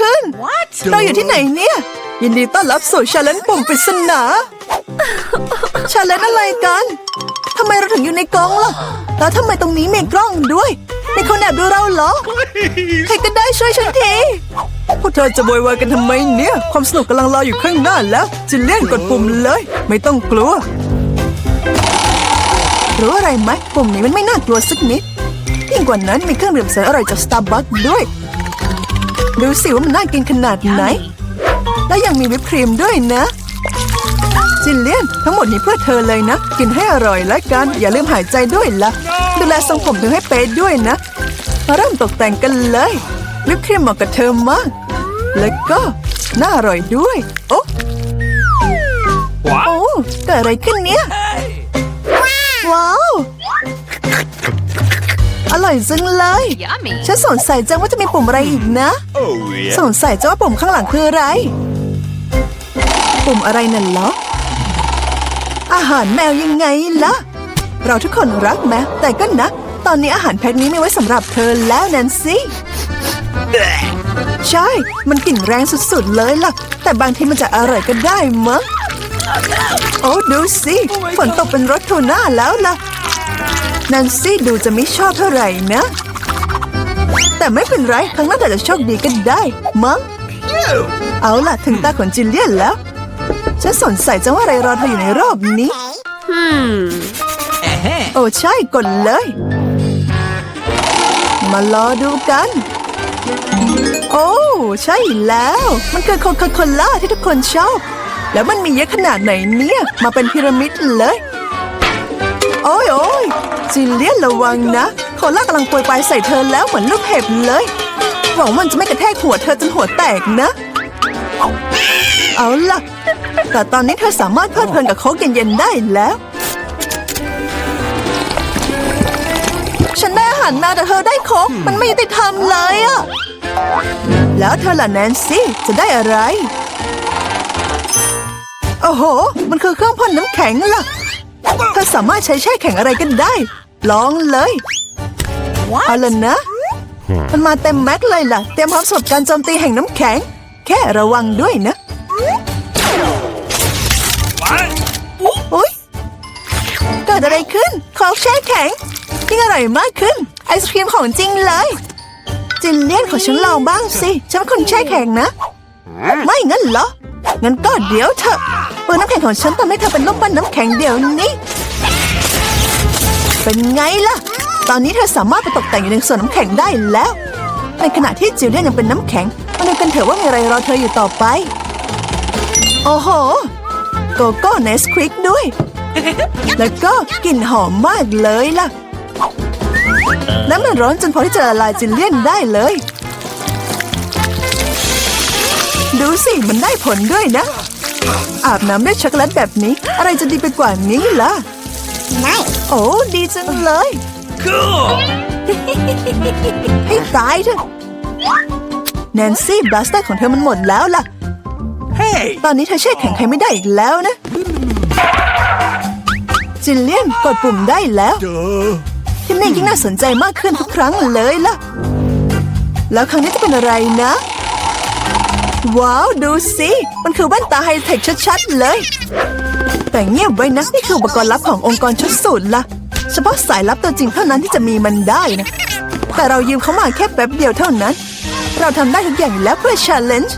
ขึ้นเราอยู่ที่ไหนเนี่ย ยินดีต้อนรับสู่ชาเลนจ์ปุ่มปริศนาชาเลนจ์อะไรกันทำไมเราถึงอยู่ในกล้องล่ะ แล้วทำไมตรงนี้มีกล้องด้วยมีคนแอบดูเราเหรอ ใครก็ได้ช่วยฉันที พวกเธอจะโวยวายกันทำไมเนี่ย ความสนุกกำลังรออยู่ข้างหน้าแล้วจินเลียนกดปุ่มเลย ไม่ต้องกลัว รู้อะไรไหมปุ่มนี้มันไม่น่ากลัวสักนิดยิ่งกว่านั้นมีเครื่องดื่มแสนอร่อยจากสตาร์บัคด้วย ดูสิว่ามันน่ากินขนาดไหน และยังมีวิปครีมด้วยนะจินเลียนทั้งหมดนี้เพื่อเธอเลยนะ กินให้อร่อยและกัน อย่าลืมหายใจด้วยละ่ะ ดูแลทรงผมเธอให้เป๊ะด้วยนะ มาเริ่มตกแต่งกันเลย วิปครีมเหมาะกับเธอมาก แล้วก็น่าอร่อยด้วย โอ้โอ้เกิดอะไรขึ้นเนี่ย ว้าวอ ร่อยจังเลย Yummy. ฉันสงสัยจังว่าจะมีปุ่มอะไรอีกนะ Oh yeah. สงสัยจังว่าปุ่มข้างหลังคืออะไร ปุ่มอะไรนั่นเหรอ อาหารแมวยังไงล่ะ เราทุกคนรักแมวแต่ก็นะ ตอนนี้อาหารแพ็คนี้มีไว้สำหรับเธอแล้วแนนซี่ใช่ มันกลิ่นแรงสุดๆเลยล่ะ แต่บางทีมันจะอร่อยก็ได้มั้ง โอ้ดูสิ ฝนตกเป็นรถทูน่าแล้วล่ะ แนนซี่ดูจะไม่ชอบเท่าไหร่นะ แต่ไม่เป็นไรครั้งหน้าอาจจะโชคดีก็ได้ มั้ง เอาล่ะ ถึงตาของจินเลียนแล้ว ฉันสนใส่จังว่าอะไรรอเธออยู่ในรอบนี้ Hmm. โอ้ใช่กดเลย มารอดูกัน โอ้ใช่แล้ว มันคือโคคาโคล่าที่ทุกคนชอบ แล้วมันมีเยอะขนาดไหนเนี่ย มาเป็นพีระมิดเลย โอ้ยโอ้ย จินเลียนระวังนะโคล่ากำลังปรยปลายใส่เธอแล้วเหมือนลูกเห็บเลย หวังมันจะไม่กระแทกหัวเธอจนหัวแตกนะ เอาล่ะ แต่ตอนนี้เธอสามารถเพลิดเพลินกับโค้กเย็นๆได้แล้ว ฉันได้อาหารมาแต่เธอได้โค้กมันไม่ยุติธรรมเลยอะแล้วเธอล่ะแนนซี่จะได้อะไร โอ้โห มันคือเครื่องพ่นน้ำแข็งล่ะ เธอสามารถใช้แช่แข็งอะไรกันได้ ลองเลยเอาล่ะนะ มันมาเต็มแม็กเลยล่ะ เตรียมพร้อมสำหรับการโจมตีแห่งน้ำแข็ง แค่ระวังด้วยนะ What? อุ๊ยเกิดอะไรขึ้นโค้กแช่แข็งยิ่งอร่อยมากขึ้น ไอศครีมของจริงเลยจินเลียนขอฉันลองบ้างสิ ฉันเป็นคนแช่แข็งนะ ไม่งั้นเหรอ งั้นก็เดี๋ยวเถอะเปิดน้ำแข็งของฉันทำให้เธอเป็นลูกปั้นน้ำแข็งเดี๋ยวนี้ เป็นไงล่ะ ตอนนี้เธอสามารถไปตกแต่งอยู่ในส่วนน้ำแข็งได้แล้ว ในขณะที่จิลเลียนยังเป็นน้ำแข็งมาดูกันเถอะว่ามีอะไรรอเธออยู่ต่อไป โอ้โห โกโก้เนสควิกด้วย แล้วก็กลิ่นหอมมากเลยล่ะและมันร้อนจนพอที่จะละลายจินเลียนได้เลย ดูสิ มันได้ผลด้วยนะ อาบน้ำด้วยช็อกโกแลตแบบนี้ อะไรจะดีไปกว่านี้ล่ะ โอ้ดีจังเลย Cool. ให้ตายเถอะแนนซี่บลัสเตอร์ของเธอมันหมดแล้วล่ะ Hey. ตอนนี้เธอแช่แข็งใครไม่ได้อีกแล้วนะ จินเลียนกดปุ่มได้แล้ว Duh. ที่นี่ยิ่งน่าสนใจมากขึ้นทุกครั้งเลยล่ะ แล้วครั้งนี้จะเป็นอะไรนะ ว้าว ดูสิ มันคือแว่นตาไฮเทคชัดๆเลย แต่เงียบไว้นะ นี่คืออุปกรณ์ลับขององค์กรชุดสูตรล่ะเฉพาะสายลับตัวจริงเท่านั้นที่จะมีมันได้นะ แต่เรายืมเขามาแค่แป๊บเดียวเท่านั้น เราทำได้ทุกอย่างแล้วเพื่อ challenge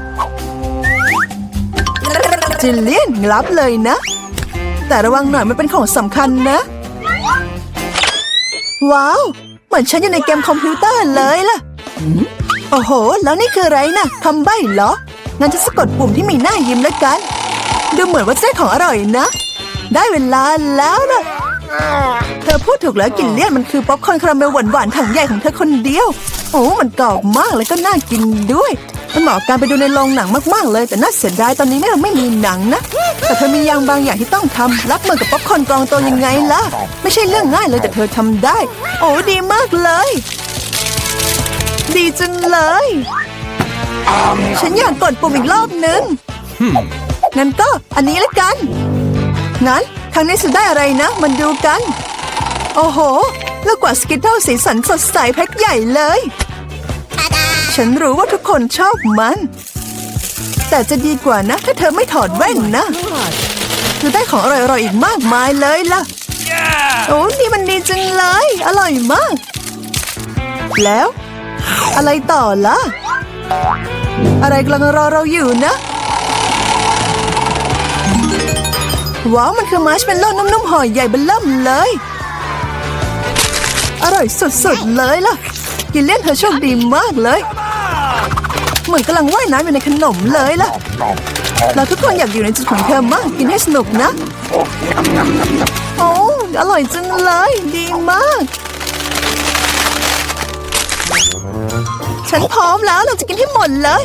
จิลเลียนรับเลยนะ แต่ระวังหน่อยมันเป็นของสำคัญนะ ว้าว เหมือนฉันอยู่ในเกมคอมพิวเตอร์เลยล่ะ โอ้โห แล้วนี่คืออะไรนะคำใบ้เหรอ งั้นจะสะกดปุ่มที่มีหน้ายิ้มแล้วกัน ดูเหมือนว่าจะได้ของอร่อยนะ ได้เวลาแล้วนะเธอพูดถูกแล้วกลินเลี่ยนมันคือป๊อปคอร์นคาราเมลหวานๆถังใหญ่ของเธอคนเดียว โอ้มันกรอบมากแล้วก็น่ากินด้วย มันเหมาะการไปดูในโรงหนังมากๆเลย แต่น่าเสียดายตอนนี้เราไม่มีหนังนะแต่เธอมีอย่างบางอย่างที่ต้องทำรับมือกับป๊อปคอร์นกองโตยังไงล่ะ ไม่ใช่เรื่องง่ายเลยแต่เธอทำได้ โอ้ดีมากเลย ดีจังเลย ฉันอยากกดปุ่มอีกรอบนึงงั้นก็อันนี้ละกัน งั้นครั้งนี้จะได้อะไรนะ มันดูกัน โอ้โห แล้วกว่าสกิทเทิลสีสันสดใสแพ็คใหญ่เลยใช่ฉันรู้ว่าทุกคนชอบมัน แต่จะดีกว่านะ ถ้าเธอไม่ถอดแว่นนะจะได้ของอร่อยๆอีกมากมายเลยล่ะ Yeah! โอ้นี่มันดีจังเลย อร่อยมาก แล้ว อะไรต่อล่ะ อะไรกำลังรอเราอยู่นะ ว้าว มันคือมาร์ชเมลโล่นุ่มๆห่อใหญ่เบลล่มเลย อร่อยสุดๆเลยล่ะกินเล่นเธอโชคดีมากเลย เหมือนกำลังว่ายน้ำอยู่ในขนมเลยล่ะ เราทุกคนอยากอยู่ในจุดของเธอมาก กินให้สนุกนะ โอ้อร่อยจังเลย ดีมาก ฉันพร้อมแล้วเราจะกินให้หมดเลย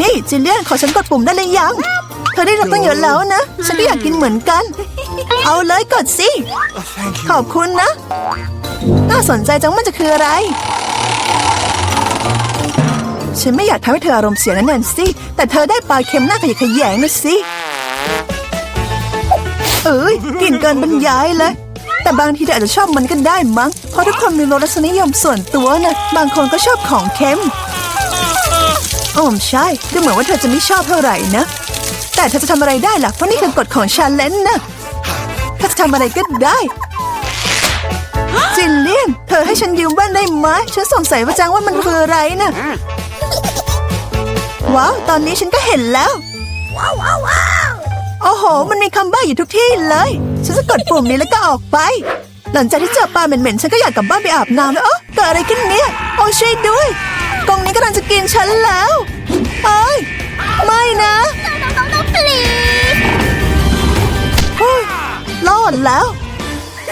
นี่จิลเลียนขอฉันกดปุ่มได้เลยยัง เธอได้รับตั้งเยอะแล้วนะ ฉันก็อยากกินเหมือนกัน เอาเลยกดสิ ขอบคุณนะ น่าสนใจจังมันจะคืออะไร ฉันไม่อยากทำให้เธออารมณ์เสียนะแนนซี่ แต่เธอได้ปลาเค็มหน้าขยะแขยงนะสิ เอ้ยกลิ่นเกินบรรยายเลย แต่บางทีเธออาจจะชอบมันก็ได้มั้ง เพราะทุกคนมีรสนิยมส่วนตัวนะ บางคนก็ชอบของเค็มอ๋อใช่ ดูเหมือนว่าเธอจะไม่ชอบเท่าไหร่นะ แต่เธอจะทำอะไรได้ล่ะ เพราะนี่คือกฎของชาเลนจ์นะเธอจะทำอะไรก็ได้ จินเลียน เธอให้ฉันยืมแว่นได้ไหม ฉันสงสัยว่าจังว่ามันคืออะไรนะว้าว ตอนนี้ฉันก็เห็นแล้ว โอ้โห มันมีคำใบ้อยู่ทุกที่เลย ฉันจะกดปุ่มนี้แล้วก็ออกไป หลังจากที่เจอปลาเหม็นๆ ฉันก็อยากกลับบ้านไปอาบน้ำแล้วเออเกิดอะไรขึ้นเนี่ย โอ้ช่วยด้วย กองนี้กำลังจะกินฉันแล้วเอ้ย ไม่นะเฮ้รอดแล้ว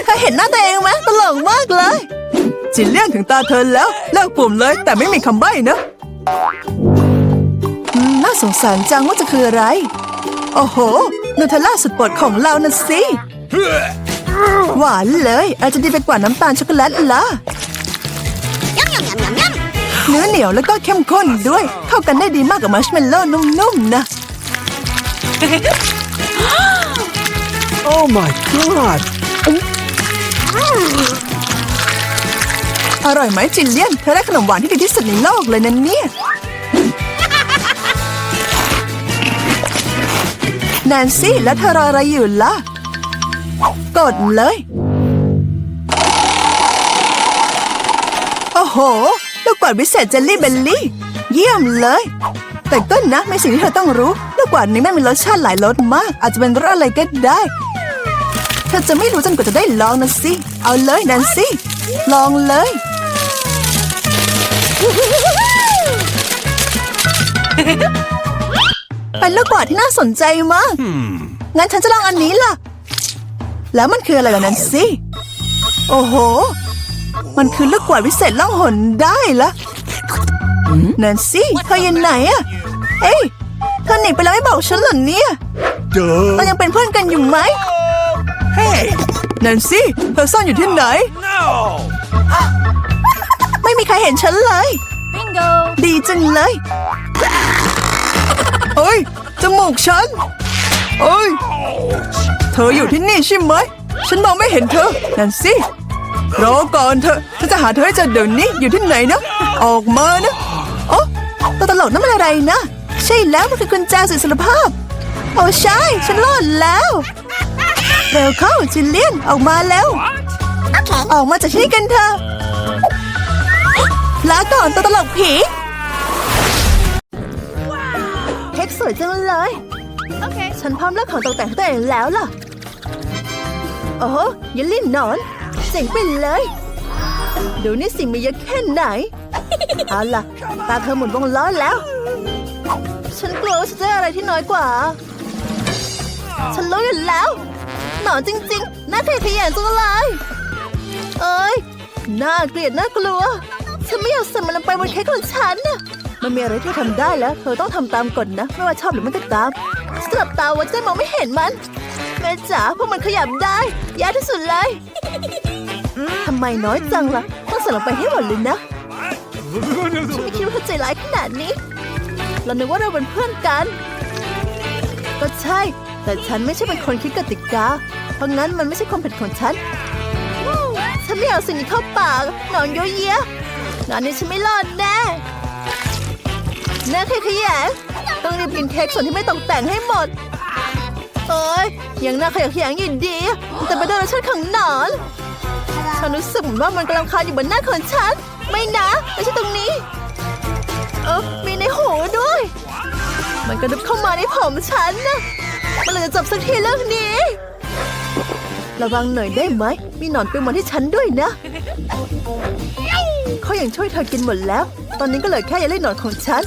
เธอเห็นหน้าตัวเองไหมตลกมากเลย จินเลี่ยนถึงตาเธอแล้วเลิกปุ่มเลยแต่ไม่มีคำใบ้นะน่าสงสารจังว่าจะคืออะไร โอ้โหนูเทลล่าสุดปรดของเรานะสิ หวานเลย อาจจะดีไปกว่าน้ำตาลช็อกโกแลตละเนื้อเหนียวแล้วก็เข้มข้นด้วย เข้ากันได้ดีมากกับมัชเมลโล่นุ่มๆนะ Oh my god! อร่อยไหมจินเลียนเธอได้ขนมหวานที่ดีที่สุดในโลกเลยนะเนี่ย แนนซี่แล้วเธอรออะไรอยู่ล่ะ กดเลย โอ้โห ลูกกวาดวิเศษเจลลี่เบลลี่ เยี่ยมเลย แต่ก็นะไม่สิ่งที่เธอต้องรู้ ลูกกวาดนี้ไม่มีรสชาติหลายรสมาก อาจจะเป็นรสอะไรก็ได้ เธอจะไม่รู้จนกว่าจะได้ลองนะสิ เอาเลยแนนซี่ ลองเลย เป็นลูกกวาดที่น่าสนใจมาก งั้นฉันจะลองอันนี้ล่ะ แล้วมันคืออะไรล่ะแนนซี่โอ้โห มันคือลูกกวาดวิเศษล่องหนได้ละแนนซี่เธออยู่ไหนอะเอ้ยเธอหนีไปแล้วไม่บอกฉันเหรอเนี่ยเรา Duh! ยังเป็นเพื่อนกันอยู่ไหม Hey! แนนซี่เธอซ่อนอยู่ที่ไหน No! ไม่มีใครเห็นฉันเลย Bingo! ดีจังเลยเฮ้ยจมูกฉันเอ้ย เธออยู่ที่นี่ใช่ไหม ฉันมองไม่เห็นเธอ นั่นสิรอก่อนเถอะฉันจะหาเธอให้เจอเดี๋ยวนี้อยู่ที่ไหนนะ ออกมานะโอ้ตัวตลกนั่นมันอะไรนะ ใช่แล้วมันคือกุญแจสื่อสารภาพ โอ้ใช่ ฉันรอดแล้วเร็วเข้าจินเลียนออกมาแล้วออกมาจากที่นี่กันเถอะลาก่อนตัวตลกผีเค้กสวยจังเลย Okay. ฉันพร้อมเลือกของตกแต่งให้ตัวเองแล้วล่ะ โอ้โหเยลลี่หนอน เจ๋งไปเลย ดูนี่สิมีเยอะแค่ไหน เอาล่ะ ตาเธอหมุนวงล้อแล้ว ฉันกลัวว่าจะได้อะไรที่น้อยกว่า ฉันรู้อยู่แล้ว หนอนจริงๆ น่าขยะแขยงจังเลย เอ้ย น่าเกลียดน่ากลัว ฉันไม่อยากใส่มันลงไปบนเค้กของฉันน่ะมันมีอะไรที่ทำได้แล้ว เธอต้องทำตามกฎนะ ไม่ว่าชอบหรือไม่ก็ตามฉันจะหลับตาไว้จะได้มองไม่เห็นมัน แม่จ๋าพวกมันขยับได้ยากที่สุดเลยทำไมน้อยจังล่ะต้องใส่ลงไปให้หมดเลยนะฉันไม่คิดว่าเธอใจร้ายขนาดนี้ เรานึกว่าเราเป็นเพื่อนกัน ก็ใช่ แต่ฉันไม่ใช่เป็นคนคิดกติกา เพราะงั้นมันไม่ใช่ความผิดของฉัน ฉันไม่เอาสิ่งนี้เข้าปากหนอนเยอะแยะงานนี้ฉันไม่รอดแน่น่าขยะต้องรีบกินเค้กส่วนที่ไม่ตกแต่งให้หมด โอ้ยยังน่าขยะแขยงอยู่ดีแต่ไปโดนรสชาติของหนอนฉันรู้สึกเหมือนว่ามันกำลังคานอยู่บนหน้าของฉัน ไม่นะไม่ใช่ตรงนี้ เออมีในหูด้วย มันกระดึบเข้ามาในผมฉันนะมันเลยจะจบสักทีเรื่องนี้ ระวังหน่อยได้ไหม มีหนอนปิวมาที่ฉันด้วยนะเขายังช่วยเธอกินหมดแล้ว ตอนนี้ก็เหลือแค่ยาเล่นหนอนของฉัน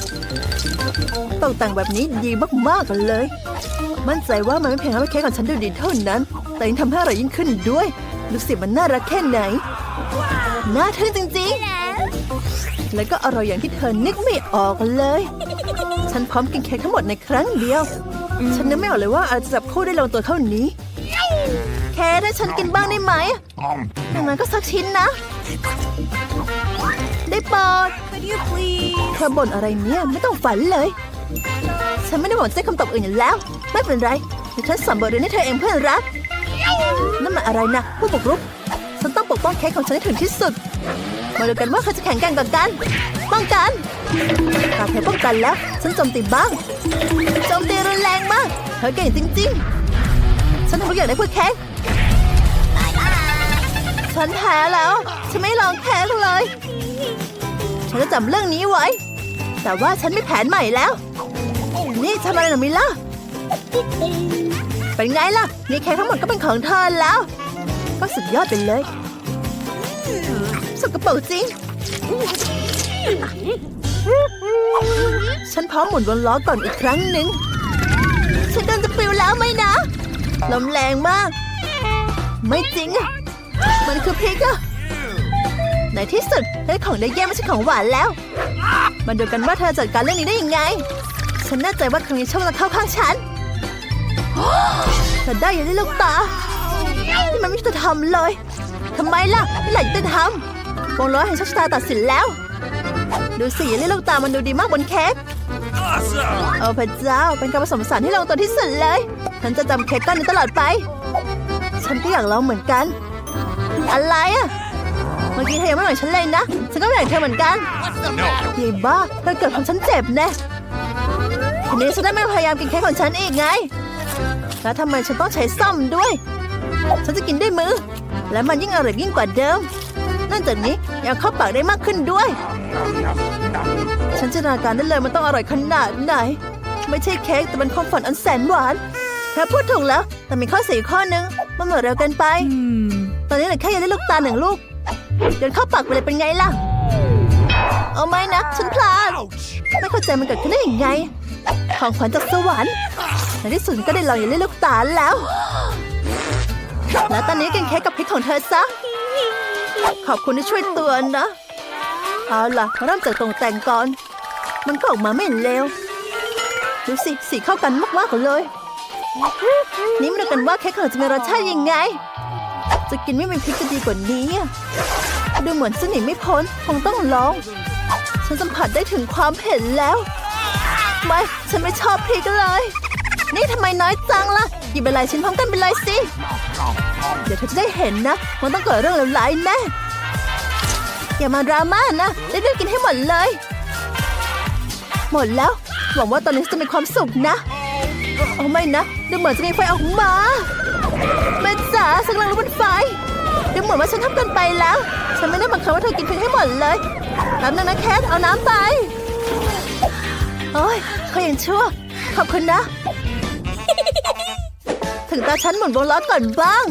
ตกแต่งแบบนี้ดีมากๆเลย มั่นใจว่ามันไม่เพียงทำให้เค้กของฉันดูดีเท่านั้น แต่ยังทำให้อร่อยยิ่งขึ้นด้วย ดูสิมันน่ารักแค่ไหน น่าทึ่งจริงๆ แล้วก็อร่อยอย่างที่เธอนึกไม่ออกเลย ฉันพร้อมกินเค้กทั้งหมดในครั้งเดียว ฉันนึกไม่ออกเลยว่าอาจจะจับคู่ได้ลงตัวเท่านี้ แค่ให้ฉันกินบ้างได้ไหมอย่างนั้นก็สักชิ้นนะ ได้โปรดเธอบ่นอะไรเนี่ยไม่ต้องฝันเลย ฉันไม่ได้บอกจะคำตอบอื่นอยู่แล้ว ไม่เป็นไรเดี๋ยวฉันสอนบทเรียนให้เธอเองเพื่อนรักนั่นมันอะไรนะผู้บุกรุกฉันต้องปกป้องเค้กของฉันให้ถึงที่สุด มาดูกันว่าใครจะแข่งกันกว่ากันป้องกันตาเธอป้องกันแล้ว ฉันโจมตีบ้างโจมตีรุนแรงมาก เธอเก่งจริง ๆ ฉันทำทุกอย่างได้เพื่อเค้กฉันแพ้แล้ว ฉันไม่ลองเค้เลย ฉันจะจำเรื่องนี้ไว้ แต่ว่าฉันไม่แผนใหม่แล้ว นี่ทำอะไรหนะมิล่ะ เป็นไงล่ะ นี่เค้กทั้งหมดก็เป็นของเธอแล้ว ก็สุดยอดไปเลย สกปรกจริง ฉันพร้อมหมุนวนล้อก่อนอีกครั้งหนึ่ง ฉันโดนจะปิวแล้วไหมนะ ลมแรงมาก ไม่จริงอะมันคือพริกอะ ในที่สุดได้ของได้แย่ไม่ใช่ของหวานแล้ว มาดูกันว่าเธอจัดการเรื่องนี้ได้ยังไง ฉันแน่ใจว่าครั้งนี้โชคจะเข้าข้างฉันเธอได้อยังได้ลูกตานี่มันไม่ยุติธรรมเลยทำไมล่ะนี่แหละยุติธรรมวงล้อแห่งโชคชะตาตัดสินแล้ว ดูสิอยังได้ลูกตามันดูดีมากบนเค้กโอ้พระเจ้าเป็นการผสมผสานที่ลงตัวที่สุดเลย ฉันจะจำเค้กก้อนนี้ตลอดไป ฉันก็อยากลองเหมือนกัน อะไรอะ มื่อกี้เธอยังไม่เหมือนฉันเลยนะ ฉันก็ไม่อยากเธอเหมือนกัน No! ยีบ้าเธอเกิดทำฉันเจ็บแน่ทีนี้ฉันได้ไม่พยายามกินเค้กของฉันอีกไง แล้วทำไมฉันต้องใช้ซ่อมด้วย ฉันจะกินด้วยมือ และมันยิ่งอร่อยยิ่งกว่าเดิมนอกจากนี้ยังเข้าปากได้มากขึ้นด้วย ฉันจินตนาการได้เลยมันต้องอร่อยขนาดไหน ไม่ใช่เค้กแต่เป็นความฝันอันแสนหวานเธอพูดถูกแล้ว แต่มีข้อเสียอยู่ข้อนึง มันหมดเร็วเกินไป ตอนนี้เหลือแค่ยังได้ลูกตาหนึ่งลูก เดินเข้าปากไปเลยเป็นไงล่ะ เอาไหมนะ ฉันพลาด ไม่เข้าใจมันเกิดขึ้นได้ยังไง ของขวัญจากสวรรค์ในที่สุดก็ได้ลองอย่างเล่นลูกตาแล้ว แล้วตอนนี้กินเค้กกับพริกของเธอซะ ขอบคุณที่ช่วยเตือนนะ เอาล่ะเริ่มจากตรงแต่งก่อน มันก็ออกมาไม่เลวดูสิสีเข้ากันมากๆเลย นี่มาดูกันว่าเค้กของเราจะมีรสชาติยังไง จะกินไม่มีพริกจะดีกว่านี้ ดูเหมือนจะหนีไม่พ้น คงต้องลอง ฉันสัมผัสได้ถึงความเผ็ดแล้ว ไม่ ฉันไม่ชอบพริกเลย นี่ทำไมน้อยจังล่ะหยิบไปหลายชิ้นพร้อมกันไปเลยสิ เดี๋ยวเธอจะได้เห็นนะ มันต้องเกิดเรื่องเลวร้ายแน่ อย่ามาดราม่านะได้เรื่องกินให้หมดเลย หมดแล้ว หวังว่าตอนนี้จะมีความสุขนะโอ้ไม่นะ ดูเหมือนจะมีไฟออกมา แม่จ๋าฉันกำลังลุกเป็นไฟดูเหมือนว่าฉันทำเกินไปแล้ว ฉันไม่ได้บังคับว่าเธอกินเพียงให้หมดเลยแป๊บนึงนะแคทเอาน้ำไป โอ้ยเขายังชั่ว ขอบคุณนะ ถึงตาฉันหมุนวงล้อก่อนบ้าง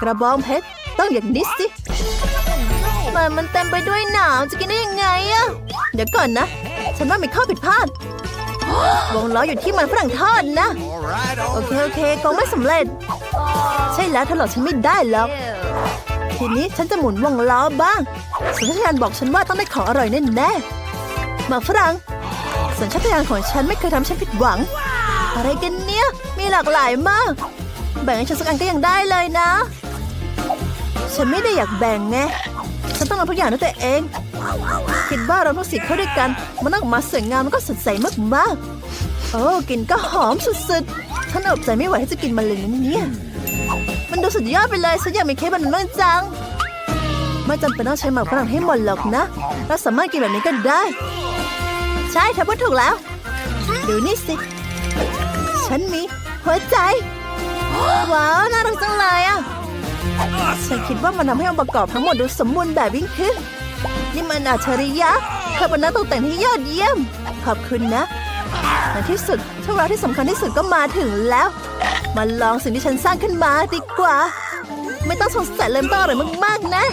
กระบองเพชรต้องอย่างนี้สิมันมันเต็มไปด้วยหนาวจะกินได้ยังไงอะเดี๋ยวก่อนนะ ฉันว่ามีข้อผิดพลาด วงล้ออยู่ที่มันฝรั่งทอดนะ โอเค โอเคคงไม่สำเร็จ ใช่แล้วเธอหลอกฉันไม่ได้หรอกทีนี้ฉันจะหมุนวงล้อบ้างสัญชาตญาณบอกฉันว่าต้องได้ของอร่อยแน่แน่มาฝรั่งสัญชาตญาณของฉันไม่เคยทำฉันผิดหวัง อะไรกันเนี่ย มีหลากหลายมาก แบ่งให้ฉันสักอันก็ยังได้เลยนะ ฉันไม่ได้อยากแบ่งไงฉันต้องทำทุกอย่างด้วยตัวเอง คิดว่าเราต้งสีเข้าด้วยกันมันองอกมาสวยงามแล้วก็สดใสมากๆโอ้กลิ่นก็หอมสุดๆฉันอดใจไม่ไหวที่จะกินมันเลยนะเนี่ยมันดูสุดยอดไปเลยฉันอยากมีเค้กแบบนั้นบ้างจังไม่จำเป็นต้องใช้หมากฝรั่งให้หมดหรอกนะเราสามารถกินแบบนี้ก็ได้ ใช่เธอพูดถูกแล้วดูนี่สิ ฉันมีหัวใจว้าวน่ารักจังเลยอะฉันคิดว่ามันทำให้องค์ประกอบทั้งหมดดูสมบูรณ์แบบยิ่งขึ้น นี่มันอัจฉริยะเธอเป็นนักตกแต่งที่ยอดเยี่ยม ขอบคุณนะในที่สุดช่วงเวลาที่สำคัญที่สุดก็มาถึงแล้ว มาลองสิ่งที่ฉันสร้างขึ้นมาดีกว่า ไม่ต้องสงสัยเลยไม่ต้องอะไรมากๆนะ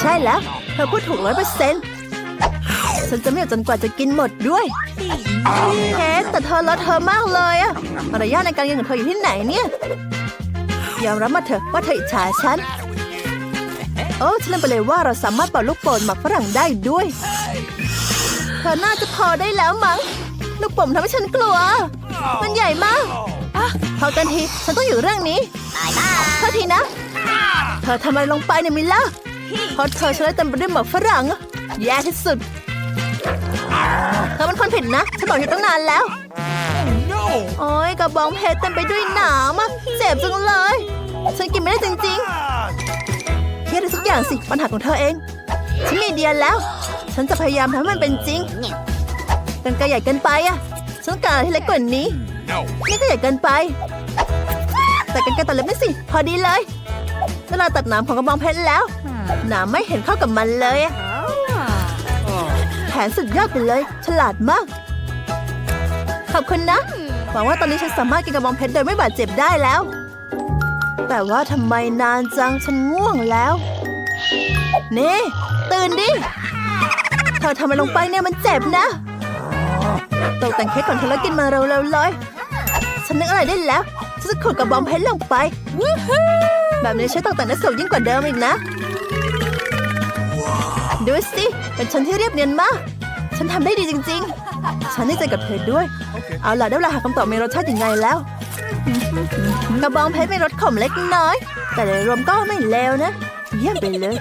ใช่แล้วเธอพูดถูกร้อยเปอร์เซ็นต์ฉันจะไม่หยุดจนกว่าจะกินหมดด้วยเฮ้แต่เธอเลอะเธอมากเลยอะมารยาทในการกินของเธออยู่ที่ไหนเนี่ย ยอมรับมาเถอะว่าเธออิจฉาฉัน โอ้ฉันลืมไปเลยว่าเราสามารถเป่าลูกโป่งหมักฝรั่งได้ด้วยเธอน่าจะพอได้แล้วมั้ง ลูกโป่งทำให้ฉันกลัว มันใหญ่มากอะพอกันทีฉันต้องอยู่เรื่องนี้โทษทีนะ เธอทำอะไรลงไปเนี่ยมิลล่าเพราะเธอช่วยเต็มไปด้วยหมอกฝรั่ง แย่ที่สุดเธอเป็นคนผิดนะฉันบอกอยู่ตั้งนานแล้ว No! โอ้ยกระบองเพชรเต็มไปด้วยหนามอะเจ็บจังเลย ฉันกินไม่ได้จริง Ah! ๆเครียดอะไรสักอย่างสิ ปัญหาของเธอเอง ฉันมีเดียแล้ว ฉันจะพยายามทำให้มันเป็นจริงกันไกลใหญ่เกินไปอะฉันการอะไรที่เล็กกว่านี้ นี่ก็ใหญ่เกินไป แต่กันไกรตัดเล็บนี่สิ พอดีเลย เวลาตัดหนามของกระบองเพชรแล้ว หนามไม่เห็นเข้ากับมันเลยแผนสุดยอดไปเลย ฉลาดมาก ขอบคุณนะ หวังว่าตอนนี้ฉันสามารถกินกระบองเพชรโดยไม่บาดเจ็บได้แล้ว แต่ว่าทำไมนานจังฉันง่วงแล้ว นี่ ตื่นดิ เธอทำอะไรลงไปเนี่ยมันเจ็บนะตกแต่งเค้กก่อนเธอแล้วกินมาเร็วๆเลย ฉันนึกอะไรได้แล้วฉันจะขุดกระบองเพชรลงไป แบบนี้ฉันตกแต่งได้สวยยิ่งกว่าเดิมอีกนะ ดูสิ เป็นฉันที่เรียบเนียนมาก ฉันทำได้ดีจริง ๆ ฉันดีใจกับเธอด้วย เอาล่ะได้เวลาหาคำตอบมีรสชาติยังไงแล้ว กระบองเพชรมีรสขมเล็กน้อย แต่โดยรวมก็ไม่เลวนะ เยี่ยมไปเลย